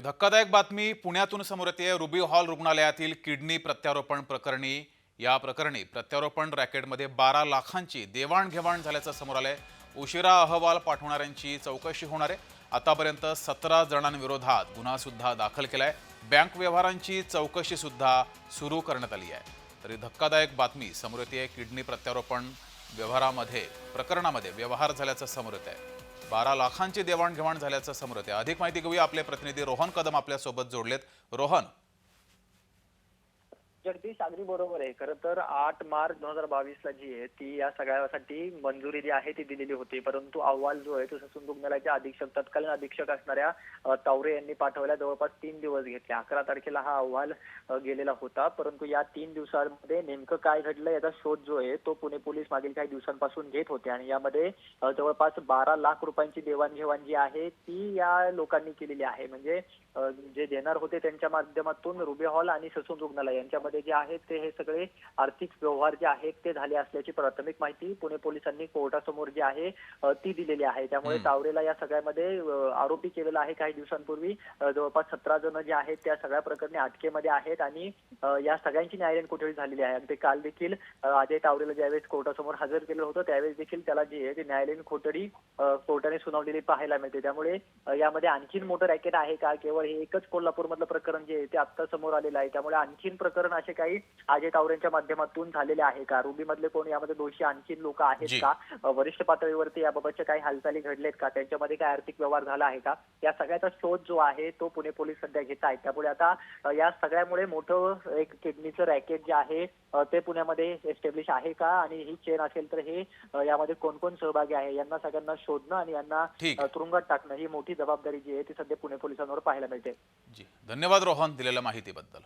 एक धक्कादायक बातमी. पुण्यातून समोर येते रुबी हॉल रुग्णालयातील किडनी प्रत्यारोपण प्रकरणी. या प्रकरणी प्रत्यारोपण रॅकेटमध्ये बारा लाखांची देवाणघेवाण झाल्याचं समोर आलंय. उशिरा अहवाल पाठवणाऱ्यांची चौकशी होणार आहे. आतापर्यंत सतरा जणांविरोधात गुन्हासुद्धा दाखल दाखल केलाय. बँक व्यवहारांची चौकशीसुद्धा सुरू करण्यात आली आहे. तरी धक्कादायक बातमी समोर येते. किडनी प्रत्यारोपण व्यवहारामध्ये प्रकरणामध्ये व्यवहार झाल्याचं समोर येत आहे. बारा लाखांची देवाणघेवाण झाल्याचं समोर येते अधिक माहिती घेऊया. आपले प्रतिनिधी रोहन कदम आपल्यासोबत जोडलेत. रोहन जगदीश अगदी बरोबर आहे. खरं तर आठ मार्च दोन हजार बावीस ला जी आहे ती या सगळ्यासाठी मंजुरी जी आहे ती दिलेली होती. परंतु अहवाल जो आहे तो ससून रुग्णालयाचे अधीक्षक तत्कालीन अधीक्षक असणाऱ्या तावरे यांनी पाठवल्या जवळपास तीन दिवस घेतले. अकरा तारखेला हा अहवाल गेलेला होता. परंतु या तीन दिवसांमध्ये नेमकं काय घडलं याचा शोध जो आहे तो पुणे पोलीस मागील काही दिवसांपासून घेत होते. आणि यामध्ये जवळपास बारा लाख रुपयांची देवाणघेवाण जी आहे ती या लोकांनी केलेली आहे. म्हणजे जे देणार होते त्यांच्या माध्यमातून रुबे हॉल आणि ससून रुग्णालय यांच्यामध्ये जे आहेत ते हे सगळे आर्थिक व्यवहार जे आहेत ते झाले असल्याची प्राथमिक माहिती पुणे पोलिसांनी कोर्टासमोर जी आहे ती दिलेली आहे. त्यामुळे. तावरेला या सगळ्यामध्ये आरोपी केलेला आहे काही दिवसांपूर्वी. जवळपास सतरा जण जे आहेत त्या सगळ्या प्रकरणी अटकेमध्ये आहेत आणि या सगळ्यांची न्यायालयीन कोठडी झालेली आहे. आणि ते काल देखील अजय तावरेला ज्यावेळेस कोर्टासमोर हजर केलं होतं त्यावेळेस देखील त्याला जी आहे ती न्यायालयीन कोठडी कोर्टाने सुनावलेली पाहायला मिळते. त्यामुळे यामध्ये आणखीन मोठं रॅकेट आहे का? केवळ हे एकच कोल्हापूर मधलं प्रकरण जे आहे ते आता समोर आलेलं आहे. त्यामुळे आणखीन प्रकरण असे काही अजय तावरेंच्या माध्यमातून झालेले आहे का? रुबी मधले कोण? यामध्ये दोषी आणखीन लोक आहेत. का? वरिष्ठ पातळीवरती याबाबतच्या काही हालचाली घडलेत का? त्यांच्यामध्ये काय आर्थिक व्यवहार झाला आहे का? या सगळ्याचा शोध जो आहे तो पुणे पोलीस सध्या घेत आहेत. त्यामुळे आता या सगळ्यामुळे मोठं एक किडनीचं रॅकेट जे आहे ते पुण्यामध्ये एस्टॅब्लिश आहे का? आणि ही चेन असेल तर हे यामध्ये कोण कोण सहभागी आहे? यांना सगळ्यांना शोधणं आणि यांना तुरुंगात टाकणं ही मोठी जबाबदारी जी आहे ती सध्या पुणे पोलिसांवर पाहायला मिळते. जी. धन्यवाद रोहन दिलेल्या माहितीबद्दल.